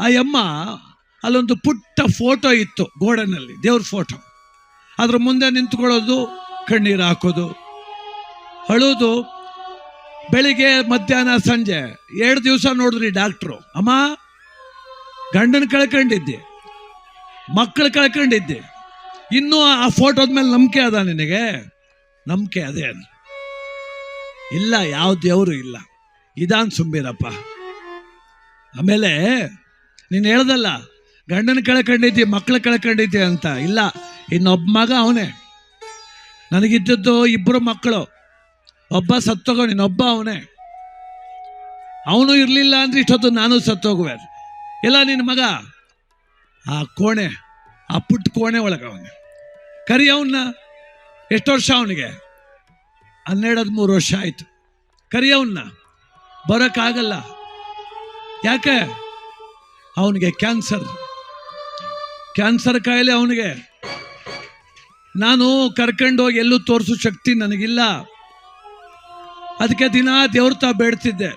ಆ ಯಮ್ಮ ಅಲ್ಲೊಂದು ಪುಟ್ಟ ಫೋಟೋ ಇತ್ತು ಗೋಡನಲ್ಲಿ, ದೇವ್ರ ಫೋಟೋ ಅದ್ರ ಮುಂದೆ ನಿಂತ್ಕೊಳ್ಳೋದು, ಕಣ್ಣೀರು ಹಾಕೋದು. ಅಳೋದು, ಬೆಳಿಗ್ಗೆ ಮಧ್ಯಾಹ್ನ ಸಂಜೆ, ಎರಡು ದಿವಸ ನೋಡಿದ್ರಿ ಡಾಕ್ಟ್ರು ಅಮ್ಮ, ಗಂಡನ ಕಳ್ಕೊಂಡಿದ್ದೆ ಮಕ್ಕಳು ಕಳ್ಕೊಂಡಿದ್ದೆ. ಇನ್ನೂ ಆ ಫೋಟೋದ ಮೇಲೆ ನಂಬಿಕೆ ಅದ ನಿನಗೆ? ನಂಬಿಕೆ ಅದೇ. ಇಲ್ಲ ಯಾವ ದೇವರು ಇಲ್ಲ. ಇದಾನ್ ಸುಂಬಿರಪ್ಪ. ಆಮೇಲೆ ನೀನು ಹೇಳ್ದಲ್ಲ, ಗಂಡನ ಕಳ್ಕೊಂಡಿದ್ದಿ ಮಕ್ಕಳು ಕಳ್ಕೊಂಡಿದ್ದಿ ಅಂತ. ಇಲ್ಲ, ಇನ್ನೊಬ್ಬ ಮಗ ಅವನೇ. ನನಗಿದ್ದದ್ದು ಇಬ್ಬರು ಮಕ್ಕಳು. ಒಬ್ಬ ಸತ್ತೋಗೋ ನೀನೊಬ್ಬ ಅವನೇ. ಅವನು ಇರಲಿಲ್ಲ ಅಂದ್ರೆ ಇಷ್ಟೊತ್ತು ನಾನು ಸತ್ತೋಗುವೆ. ಇಲ್ಲ ನಿನ್ನ ಮಗ. ಆ ಕೋಣೆ, ಆ ಪುಟ್ಟ ಕೋಣೆ ಒಳಗೆ ಅವನೇ ಕರಿ ಅವನ್ನ ಎಷ್ಟು ವರ್ಷ ಅವನಿಗೆ? ಹನ್ನೆರಡು, ಹದಿಮೂರು ವರ್ಷ ಆಯ್ತು. ಕರಿ ಅವನ್ನ ಬರೋಕ್ಕಾಗಲ್ಲ. ಯಾಕೆ? ಅವನಿಗೆ ಕ್ಯಾನ್ಸರ್. ಕ್ಯಾನ್ಸರ್ ಕಾಯಿಲೆ ಅವನಿಗೆ. ನಾನು ಕರ್ಕೊಂಡೋಗಿ ಎಲ್ಲೂ ತೋರಿಸೋ ಶಕ್ತಿ ನನಗಿಲ್ಲ. ಅದಕ್ಕೆ ದಿನ ದೇವ್ರ ತಾ ಬೇಡ್ತಿದ್ದೆ.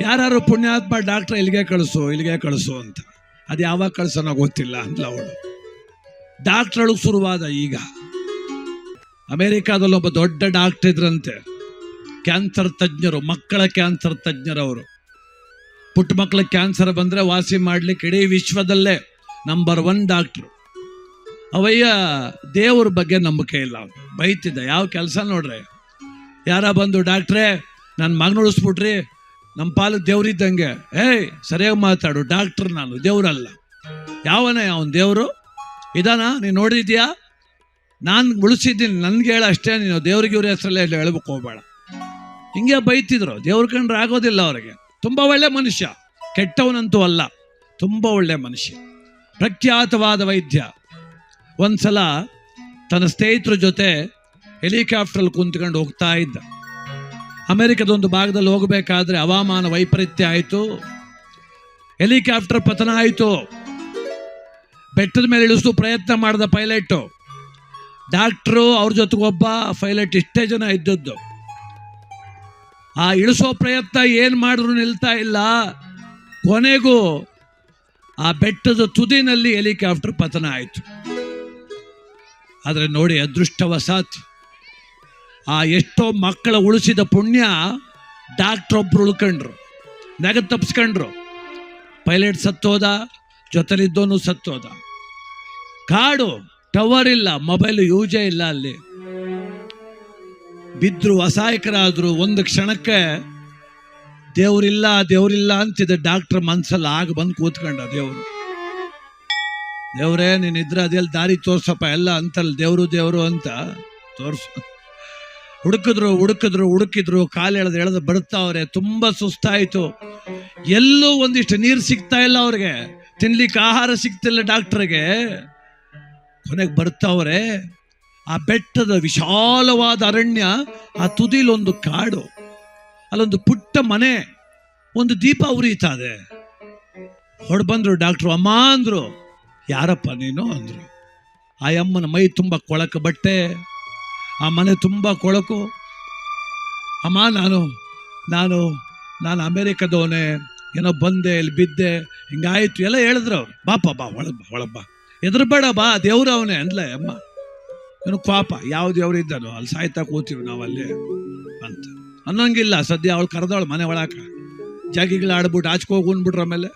ಯಾರು ಪುಣ್ಯಾತ್ಮ ಡಾಕ್ಟ್ರ್ ಇಲ್ಲಿಗೆ ಕಳಿಸು ಇಲ್ಲಿಗೆ ಕಳಿಸು ಅಂತ. ಅದು ಯಾವಾಗ ಕಳ್ಸೋನೋ ಗೊತ್ತಿಲ್ಲ ಅಂದ್ಲ ಅವಳು. ಡಾಕ್ಟ್ರೊಳಗೆ ಶುರುವಾದ ಈಗ. ಅಮೇರಿಕಾದಲ್ಲಿ ಒಬ್ಬ ದೊಡ್ಡ ಡಾಕ್ಟರ್ ಇದ್ರಂತೆ. ಕ್ಯಾನ್ಸರ್ ತಜ್ಞರು, ಮಕ್ಕಳ ಕ್ಯಾನ್ಸರ್ ತಜ್ಞರವರು. ಪುಟ್ಟ ಮಕ್ಕಳ ಕ್ಯಾನ್ಸರ್ ಬಂದರೆ ವಾಸಿ ಮಾಡ್ಲಿಕ್ಕೆ ಇಡೀ ವಿಶ್ವದಲ್ಲೇ ನಂಬರ್ ಒನ್ ಡಾಕ್ಟ್ರು ಅವಯ್ಯ, ದೇವ್ರ ಬಗ್ಗೆ ನಂಬಿಕೆ ಇಲ್ಲ ಅವನು. ಬೈತಿದ್ದ. ಯಾವ ಕೆಲಸ ನೋಡ್ರಿ? ಯಾರ ಬಂದು, ಡಾಕ್ಟ್ರೇ ನನ್ನ ಮಗನ ಉಳಿಸ್ಬಿಟ್ರಿ. ನಮ್ಮ ಪಾಲು ದೇವ್ರಿದ್ದಂಗೆ ಏಯ್, ಸರಿಯಾಗಿ ಮಾತಾಡು. ಡಾಕ್ಟ್ರ್ ನಾನು. ದೇವ್ರಲ್ಲ. ಯಾವನೇ ಅವನು ದೇವರು? ಇದಾನ? ನೀನು ನೋಡಿದ್ಯಾ? ನಾನು ಉಳಿಸಿದ್ದೀನಿ. ನನ್ಗೆ ಹೇಳ ಅಷ್ಟೇ. ನೀನು ದೇವ್ರಿಗೆ ಇವ್ರ ಹೆಸರಲ್ಲೇ ಹೇಳಬೇಕು ಹೋಗ್ಬೇಡ. ಹಿಂಗೆ ಬೈತಿದ್ರು. ದೇವ್ರ ಕಂಡ್ರೆ ಆಗೋದಿಲ್ಲ ಅವ್ರಿಗೆ. ತುಂಬ ಒಳ್ಳೆ ಮನುಷ್ಯ, ಕೆಟ್ಟವನಂತೂ ಅಲ್ಲ, ತುಂಬ ಒಳ್ಳೆ ಮನುಷ್ಯ. ಪ್ರಖ್ಯಾತವಾದ ವೈದ್ಯ. ಒಂದ್ಸಲ ತನ್ನ ಸ್ನೇಹಿತರ ಜೊತೆ ಹೆಲಿಕಾಪ್ಟ್ರಲ್ಲಿ ಕುಂತ್ಕೊಂಡು ಹೋಗ್ತಾ ಇದ್ದ. ಅಮೆರಿಕದ ಒಂದು ಭಾಗದಲ್ಲಿ ಹೋಗಬೇಕಾದ್ರೆ ಹವಾಮಾನ ವೈಪರೀತ್ಯ ಆಯಿತು. ಹೆಲಿಕಾಪ್ಟರ್ ಪತನ ಆಯಿತು. ಬೆಟ್ಟದ ಮೇಲೆ ಇಳಿಸು ಪ್ರಯತ್ನ ಮಾಡಿದ ಪೈಲಟು. ಡಾಕ್ಟ್ರು ಅವ್ರ ಜೊತೆಗೆ ಒಬ್ಬ ಪೈಲಟ್ ಇಷ್ಟೇ ಜನ ಇದ್ದದ್ದು. ಆ ಇಳಿಸೋ ಪ್ರಯತ್ನ ಏನು ಮಾಡಿದ್ರು ನಿಲ್ತಾ ಇಲ್ಲ. ಕೊನೆಗೂ ಆ ಬೆಟ್ಟದ ತುದಿನಲ್ಲಿ ಹೆಲಿಕಾಪ್ಟರ್ ಪತನ ಆಯಿತು. ಆದರೆ ನೋಡಿ ಅದೃಷ್ಟವಸಾತ್ ಆ ಎಷ್ಟೋ ಮಕ್ಕಳ ಉಳಿಸಿದ ಪುಣ್ಯ ಡಾಕ್ಟ್ರ್ ಒಬ್ರು ಉಳ್ಕೊಂಡ್ರು. ನೆಗ ತಪ್ಪಿಸ್ಕೊಂಡ್ರು ಪೈಲಟ್ ಸತ್ತೋದ, ಜೊತೆಲಿದ್ದೋನು ಸತ್ತೋದ. ಕಾಡು, ಟವರ್ ಇಲ್ಲ, ಮೊಬೈಲ್ ಯೂಜೇ ಇಲ್ಲ ಅಲ್ಲಿ. ಬಿದ್ರು ಅಸಹಾಯಕರಾದರು ಒಂದು ಕ್ಷಣಕ್ಕೆ ದೇವರಿಲ್ಲ ದೇವರಿಲ್ಲ ಅಂತಿದ್ದ ಡಾಕ್ಟರ್ ಮನ್ಸಲ್ಲಿ ಆಗ ಬಂದು ಕೂತ್ಕೊಂಡ ದೇವರು. ದೇವರೇ ನೀನಿದ್ರೆ ಅದೆಲ್ಲ ದಾರಿ ತೋರ್ಸಪ್ಪ, ಎಲ್ಲ ಅಂತಲ್ಲ ದೇವರು ದೇವರು ಅಂತ ತೋರ್ಸು. ಹುಡುಕಿದ್ರು ಹುಡುಕಿದ್ರು ಹುಡುಕಿದ್ರು, ಕಾಲು ಎಳೆದು ಎಳೆದು ಬರ್ತಾವ್ರೆ ತುಂಬಾ ಸುಸ್ತಾಯಿತು. ಎಲ್ಲೂ ಒಂದಿಷ್ಟು ನೀರು ಸಿಗ್ತಾ ಇಲ್ಲ ಅವ್ರಿಗೆ. ತಿನ್ಲಿಕ್ಕೆ ಆಹಾರ ಸಿಗ್ತಿಲ್ಲ ಡಾಕ್ಟ್ರಿಗೆ. ಕೊನೆಗೆ ಬರ್ತಾವ್ರೆ ಆ ಬೆಟ್ಟದ ವಿಶಾಲವಾದ ಅರಣ್ಯ, ಆ ತುದಿಲೊಂದು ಕಾಡು, ಅಲ್ಲೊಂದು ಪುಟ್ಟ ಮನೆ, ಒಂದು ದೀಪ ಉರಿತಾದೆ ಹೊಡ್ ಬಂದ್ರು ಡಾಕ್ಟ್ರು, ಅಮ್ಮ ಅಂದರು. ಯಾರಪ್ಪ ನೀನು? ಅಂದರು. ಆ ಅಮ್ಮನ ಮೈ ತುಂಬ ಕೊಳಕ ಬಟ್ಟೆ, ಆ ಮನೆ ತುಂಬ ಕೊಳಕು. ಅಮ್ಮ, ನಾನು ನಾನು ನಾನು ಅಮೇರಿಕದವನೇ, ಏನೋ ಬಂದೆ, ಇಲ್ಲಿ ಬಿದ್ದೆ, ಹಿಂಗಾಯ್ತು. ಎಲ್ಲ ಹೇಳಿದ್ರು ಅವ್ರು. ಬಾಪ, ಬಾ, ಒಳಗೆ ಬಾ, ಒಳಗೆ ಬೇಡ, ಬಾ, ದೇವ್ರು ಅವನೇ. ಅಂದ್ಲೆ, ಅಮ್ಮ ಏನು ಪಾಪ, ಯಾವ ದೇವ್ರು ಇದ್ದಾನೋ, ಅಲ್ಲಿ ಸಾಯ್ತಾ ಕೂತೀವಿ ನಾವಲ್ಲಿ ಅಂತ. ಅನ್ನೋಂಗಿಲ್ಲ, ಸದ್ಯ ಅವಳು ಕರೆದವಳು ಮನೆ ಒಳಕ ಜಾಗಿಗಳು ಆಡ್ಬಿಟ್ಟು ಆಚೆ ಹೋಗಿ ಆಮೇಲೆ.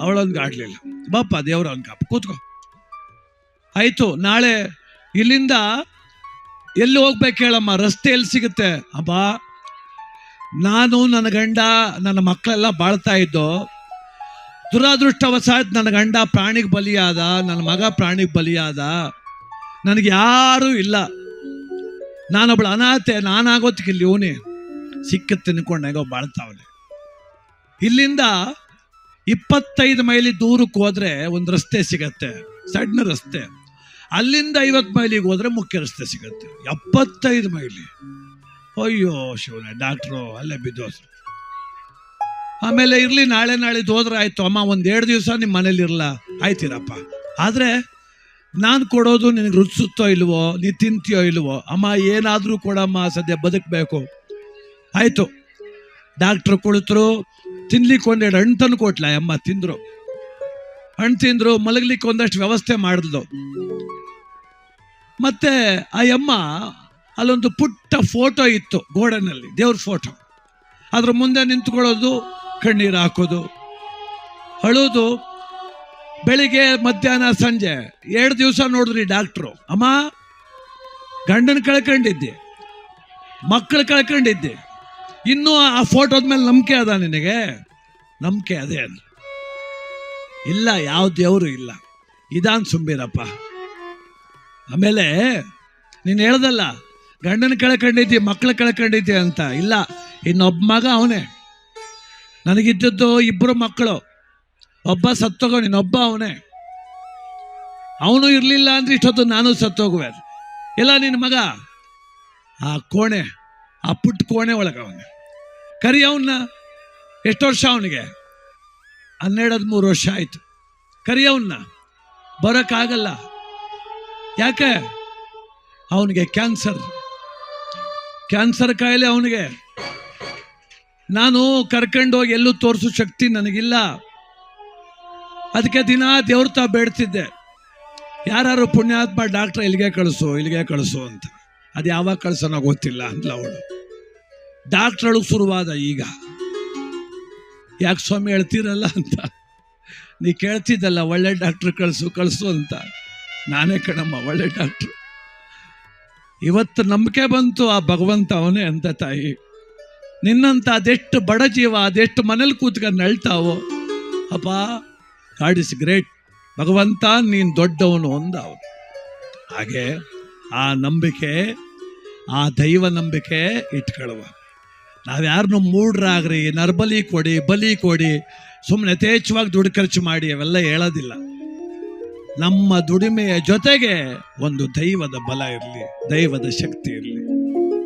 ಅವಳೊಂದು ಆಡಲಿಲ್ಲ. ಬಾಪ ದೇವ್ರ ಅವ್ನ ಕಾಪ ಕೂತ್ಕೋ. ಆಯ್ತು, ನಾಳೆ ಇಲ್ಲಿಂದ ಎಲ್ಲಿ ಹೋಗ್ಬೇಕು ಹೇಳಮ್ಮ? ರಸ್ತೆ ಎಲ್ಲಿ ಸಿಗುತ್ತೆ? ಅಬ್ಬ, ನಾನು, ನನ್ನ ಗಂಡ, ನನ್ನ ಮಕ್ಕಳೆಲ್ಲ ಬಾಳ್ತಾ ಇದ್ದೋ, ದುರಾದೃಷ್ಟವಶಾತ್ ನನ್ನ ಗಂಡ ಪ್ರಾಣಿಗೆ ಬಲಿಯಾದ, ನನ್ನ ಮಗ ಪ್ರಾಣಿಗೆ ಬಲಿಯಾದ ನನಗೆ ಯಾರೂ ಇಲ್ಲ. ನಾನೊಬ್ಳು ಅನಾಥೆ ನಾನಾಗೋದಕ್ಕಿಲ್ಲಿ ಇವನೇ ಸಿಕ್ಕ ತಿನ್ಕೊಂಡು ಹೇಗೋ ಬಾಳ್ತಾವನೆ ಇಲ್ಲಿಂದ ಇಪ್ಪತ್ತೈದು ಮೈಲಿ ದೂರಕ್ಕೆ ಹೋದರೆ ಒಂದು ರಸ್ತೆ ಸಿಗತ್ತೆ, ಸಣ್ಣ ರಸ್ತೆ. ಅಲ್ಲಿಂದ ಐವತ್ತು ಮೈಲಿಗೆ ಹೋದರೆ ಮುಖ್ಯ ರಸ್ತೆ ಸಿಗತ್ತೆ, ಎಪ್ಪತ್ತೈದು ಮೈಲಿ. ಅಯ್ಯೋ ಶಿವನೇ, ಡಾಕ್ಟ್ರು ಅಲ್ಲೇ ಬಿದ್ದೋಸ್ರು ಆಮೇಲೆ ಇರಲಿ, ನಾಳೆ ನಾಳೆ ಹೋದ್ರೆ ಆಯಿತು, ಅಮ್ಮ ಒಂದು ಎರಡು ದಿವಸ ನಿಮ್ಮ ಮನೇಲಿರಲ್ಲ ಆಯ್ತಿರಪ್ಪ. ಆದ್ರೆ ನಾನು ಕೊಡೋದು ನಿನಗೆ ರುಚಿಸುತ್ತೋ ಇಲ್ವೋ ನೀ ತಿಂತೀಯೋ ಇಲ್ವೋ, ಅಮ್ಮ ಏನಾದರೂ ಕೊಡಮ್ಮ, ಸದ್ಯ ಬದುಕಬೇಕು. ಆಯಿತು. ಡಾಕ್ಟ್ರು ಕುಳಿತರು, ತಿನ್ಲಿಕ್ಕೆ ಒಂದೆರಡು ಹಣ್ಣು ತಂದು ಕೊಟ್ಲ, ಅಮ್ಮ ತಿಂದರು. ಹಣ್ಣು ತಿಂದರು, ಮಲಗಲಿಕ್ಕೆ ಒಂದಷ್ಟು ವ್ಯವಸ್ಥೆ ಮಾಡಿದ್ಲು. ಮತ್ತೆ ಆ ಅಮ್ಮ ಅಲ್ಲೊಂದು ಪುಟ್ಟ ಫೋಟೋ ಇತ್ತು ಗೋಡನಲ್ಲಿ, ದೇವ್ರ ಫೋಟೋ. ಅದ್ರ ಮುಂದೆ ನಿಂತ್ಕೊಳ್ಳೋದು, ಕಣ್ಣೀರು ಹಾಕೋದು, ಅಳೋದು ಬೆಳಿಗ್ಗೆ, ಮಧ್ಯಾಹ್ನ, ಸಂಜೆ. ಎರಡು ದಿವಸ ನೋಡಿದ್ರಿ ಡಾಕ್ಟ್ರು. ಅಮ್ಮ, ಗಂಡನ ಕಳ್ಕೊಂಡಿದ್ದೆ. ಮಕ್ಕಳು ಕಳ್ಕೊಂಡಿದ್ದೆ. ಇನ್ನೂ ಆ ಫೋಟೋದ ಮೇಲೆ ನಂಬಿಕೆ ಅದ ನಿನಗೆ? ನಂಬಿಕೆ ಅದೇ ಇಲ್ಲ, ಯಾವ ದೇವರು ಇಲ್ಲ. ಇದಾನ್ ಸುಂಬಿರಪ್ಪ. ಆಮೇಲೆ ನೀನು ಹೇಳ್ದಲ್ಲ, ಗಂಡನ ಕಳ್ಕೊಂಡಿದ್ದಿ ಮಕ್ಕಳು ಕಳ್ಕೊಂಡಿದ್ದೆ ಅಂತ. ಇಲ್ಲ, ಇನ್ನೊಬ್ಬ ಮಗ ಅವನೇ. ನನಗಿದ್ದದ್ದು ಇಬ್ಬರು ಮಕ್ಕಳು. ಒಬ್ಬ ಸತ್ತೋಗೋ ನೀನೊಬ್ಬ ಅವನೇ. ಅವನು ಇರಲಿಲ್ಲ ಅಂದ್ರೆ ಇಷ್ಟೊತ್ತು ನಾನು ಸತ್ತೋಗುವೆ. ಇಲ್ಲ ನಿನ್ನ ಮಗ? ಆ ಕೋಣೆ, ಆ ಪುಟ್ಟ ಕೋಣೆ ಒಳಗೆ ಅವನು. ಕರಿ ಅವನ್ನ. ಎಷ್ಟು ವರ್ಷ ಅವನಿಗೆ? ಹನ್ನೆರಡು, ಹದಿಮೂರು ವರ್ಷ ಆಯ್ತು. ಕರಿ ಅವನ್ನ. ಬರೋಕ್ಕಾಗಲ್ಲ. ಯಾಕೆ? ಅವನಿಗೆ ಕ್ಯಾನ್ಸರ್. ಕ್ಯಾನ್ಸರ್ ಕಾಯಿಲೆ ಅವನಿಗೆ. ನಾನು ಕರ್ಕೊಂಡೋಗಿ ಎಲ್ಲೂ ತೋರಿಸೋ ಶಕ್ತಿ ನನಗಿಲ್ಲ. ಅದಕ್ಕೆ ದಿನ ದೇವ್ರ ತಾ ಬೇಡ್ತಿದ್ದೆ. ಯಾರು ಪುಣ್ಯಾತ್ಮ ಡಾಕ್ಟ್ರ್ ಇಲ್ಲಿಗೆ ಕಳಿಸು ಇಲ್ಲಿಗೆ ಕಳಿಸು ಅಂತ. ಅದು ಯಾವಾಗ ಕಳ್ಸೋನೋ ಗೊತ್ತಿಲ್ಲ ಅಂತ ಅವಳು. ಡಾಕ್ಟ್ರಳು ಶುರುವಾದ ಈಗ. ಯಾಕೆ ಸ್ವಾಮಿ ಹೇಳ್ತೀರಲ್ಲ ಅಂತ. ನೀ ಕೇಳ್ತಿದ್ದಲ್ಲ, ಒಳ್ಳೆ ಡಾಕ್ಟ್ರ್ ಕಳಿಸು ಕಳಿಸು ಅಂತ. ನಾನೇ ಕಣಮ್ಮ, ಒಳ್ಳೆ ಡಾಕ್ಟ್ರು. ಇವತ್ತು ನಂಬಿಕೆ ಬಂತು ಆ ಭಗವಂತ ಅವನೇ ಅಂತ ತಾಯಿ. ನಿನ್ನಂತ ಅದೆಷ್ಟು ಬಡ ಜೀವ, ಅದೆಷ್ಟು ಮನೇಲಿ ಕೂತ್ಕೊಂಡು ನಳ್ತಾವೋ, ಅಪ್ಪ. ಗಾಡ್ ಇಸ್ ಗ್ರೇಟ್ ಭಗವಂತ, ನೀನು ದೊಡ್ಡವನು ಅಂದ ಹಾಗೆ ಆ ನಂಬಿಕೆ, ಆ ದೈವ ನಂಬಿಕೆ ಇಟ್ಕೊಳ್ಳುವ. ನಾವ್ಯಾರನ್ನು ಮೂಡ್ರಾಗ್ರಿ ನರ್ಬಲಿ ಕೊಡಿ, ಬಲಿ ಕೊಡಿ ಸುಮ್ಮನೆ ಯಥೇಚ್ಛವಾಗಿ ದುಡ್ಡು ಖರ್ಚು ಮಾಡಿ ಅವೆಲ್ಲ ಹೇಳೋದಿಲ್ಲ. ನಮ್ಮ ದುಡಿಮೆಯ ಜೊತೆಗೆ ಒಂದು ದೈವದ ಬಲ ಇರಲಿ, ದೈವದ ಶಕ್ತಿ ಇರಲಿ.